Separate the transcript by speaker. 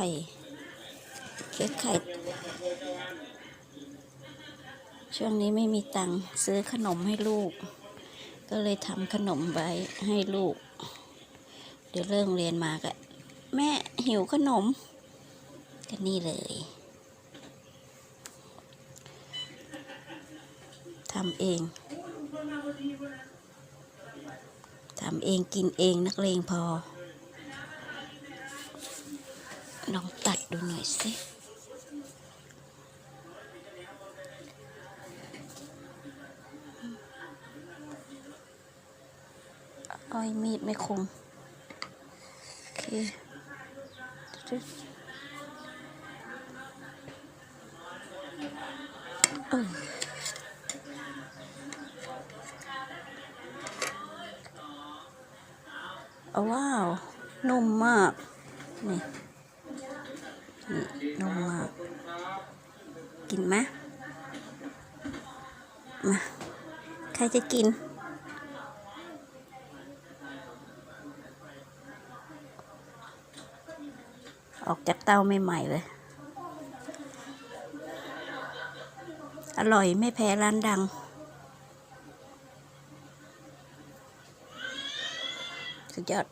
Speaker 1: ข่เค้กไข่ ช่วงนี้ไม่มีตังค์ซื้อขนมให้ลูก ก็เลยทำขนมไว้ให้ลูก เดี๋ยวเริ่มเรียนมาก็แม่หิวขนม ก็นี่เลยทำเองทำเองกินเองนักเลงพอ ลองตัดดูหน่อยสิอ้อยมีดไม่คม โอเคเออว้าว นุ่มมาก นี่ นี่นมมากกินไหมมาใครจะกิน ออกจากเตาใหม่ๆเลย อร่อยไม่แพ้ร้านดัง สุดยอด